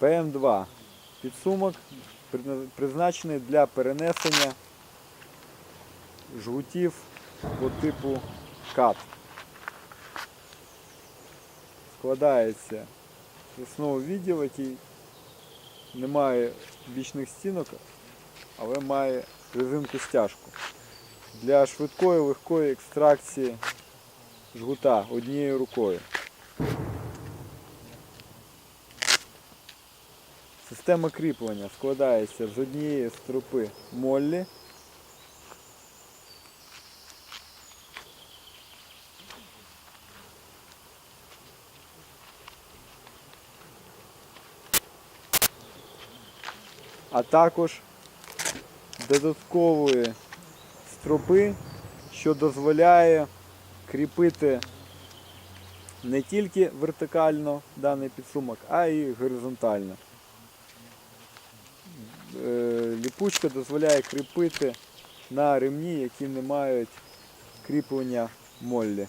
ПМ2. Підсумок призначений для перенесення жгутів по типу кат. Складається з основу відділ, який не має бічних стінок, але має резинку стяжку. Для швидкої легкої екстракції жгута однією рукою. Система кріплення складається з однієї стропи моллі. А також додаткової стропи, що дозволяє кріпити не тільки вертикально даний підсумок, а й горизонтально. Ліпучка дозволяє кріпити на ремні, які не мають кріплення моллі.